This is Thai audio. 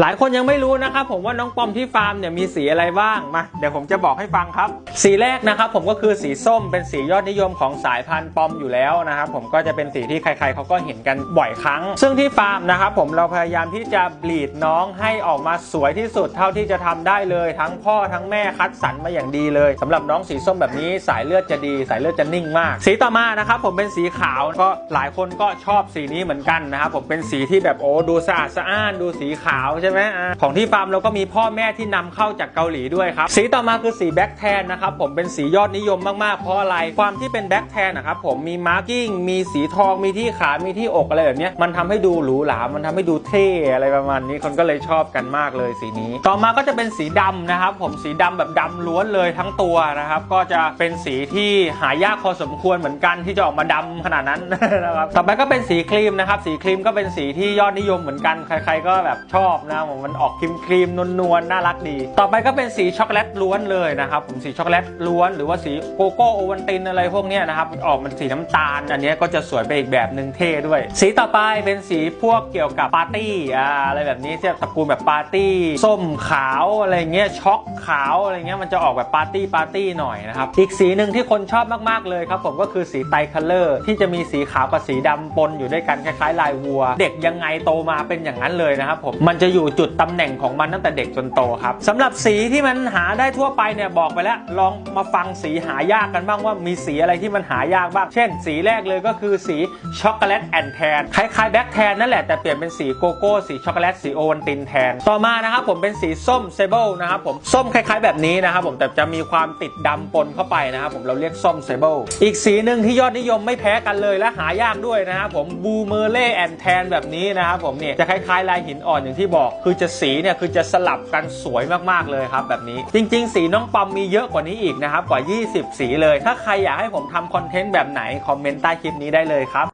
หลายคนยังไม่รู้นะครับผมว่าน้องปอมที่ฟาร์มเนี่ยมีสีอะไรบ้างมาเดี๋ยวผมจะบอกให้ฟังครับ สีแรกนะครับผมก็คือสีส้มเป็นสียอดนิยมของสายพันธุ์ปอมอยู่แล้วนะครับผมก็จะเป็นสีที่ใครๆเขาก็เห็นกันบ่อยครั้ง ซึ่งที่ฟาร์มนะครับผมเราพยายามที่จะบลีดน้องให้ออกมาสวยที่สุดเท่าที่จะทำได้เลย ทั้งพ่อทั้งแม่คัดสรรมาอย่างดีเลยสำหรับน้องสีส้มแบบนี้สายเลือดจะดี สายเลือดจะนิ่งมาก สีต่อมานะครับผมเป็นสีขาวก็หลายคนก็ชอบสีนี้เหมือนกันนะครับผมเป็นสีที่แบบโอ้ดูสะอาดสะอ้านดูสีขาวใช่ไหมอของที่ฟาร์มเราก็มีพ่อแม่ที่นำเข้าจากเกาหลีด้วยครับ สีต่อมาคือสีแบ็กแทนนะครับผมเป็นสียอดนิยมมากๆ เพราะอะไร ความที่เป็นแบ็กแทนนะครับผมมีมาร์กิ้งมีสีทองมีที่ขา มีที่อกอะไรแบบนี้มันทำให้ดูหรูหรา มันทำให้ดูเท่อะไรประมาณนี้คนก็เลยชอบกันมากเลยสีนี้ ต่อมาก็จะเป็นสีดำนะครับผมสีดำแบบดำล้วนเลยทั้งตัวนะครับ ก็จะเป็นสีที่หายากพอสมควรเหมือนกันที่จะออกมาดำขนาดนั้นนะครับ ต่อไปก็เป็นสีครีมนะครับ สีครีมก็เป็นสีที่ยอดนิยมเหมือนกัน ใคร ๆ ก็แบบชอบนะผมมันออกครีมครีมๆนวลๆน่ารักดี ต่อไปก็เป็นสีช็อกโกแลตล้วนเลยนะครับผมสีช็อกโกแลตล้วนหรือว่าสีโกโก้โอวันตินอะไรพวกนี้นะครับออกมันสีน้ำตาล อันนี้ก็จะสวยไปอีกแบบหนึ่งเท่ด้วย สีต่อไปเป็นสีพวกเกี่ยวกับปาร์ตี้อ่าอะไรแบบนี้ที่ตระกูลแบบปาร์ตี้ ส้มขาวอะไรเงี้ยช็อกขาวอะไรเงี้ยมันจะออกแบบปาร์ตี้ปาร์ตี้หน่อยนะครับอีกสีหนึ่งที่คนชอบมากๆเลยครับผมก็คือสีไตรคัลเลอร์ที่จะมีสีขาวกับสีดำปนอยู่ด้วยกันคล้ายๆลายวัว เด็กยังไงโตมาเป็นอย่างนั้นเลยนะครับผมมันจะอยู่จุดตำแหน่งของมันตั้งแต่เด็กจนโตครับสำหรับสีที่มันหาได้ทั่วไปเนี่ยบอกไปแล้ว ลองมาฟังสีหายากกันบ้างว่ามีสีอะไรที่มันหายากบ้าง เช่น สีแรกเลยก็คือสีช็อกโกแลตแอนแทนคล้ายๆแบ็คแทนนั่นแหละแต่เปลี่ยนเป็นสีโกโก้สีช็อกโกแลตสีโอวัลตินแทน ต่อมานะครับผมเป็นสีส้มเซเบิลนะครับผมส้มคล้ายๆแบบนี้นะครับผมแต่จะมีความติดดำปนเข้าไปนะครับผมเราเรียกส้มเซเบิลอีกสีหนึ่งที่ยอดนิยมไม่แพ้กันเลยและหายากด้วยนะครับผมบูเมอร์เล่แอนแทนแบบนี้นะครับผมเนี่ยจะคล้ายๆลายหินอ่อนอย่างที่บอกคือจะสีเนี่ยคือจะสลับกันสวยมากๆเลยครับแบบนี้ จริง ๆ สีน้องปอมมีเยอะกว่านี้อีกนะครับกว่า 20 สีเลย ถ้าใครอยากให้ผมทำคอนเทนต์แบบไหนคอมเมนต์ใต้คลิปนี้ได้เลยครับ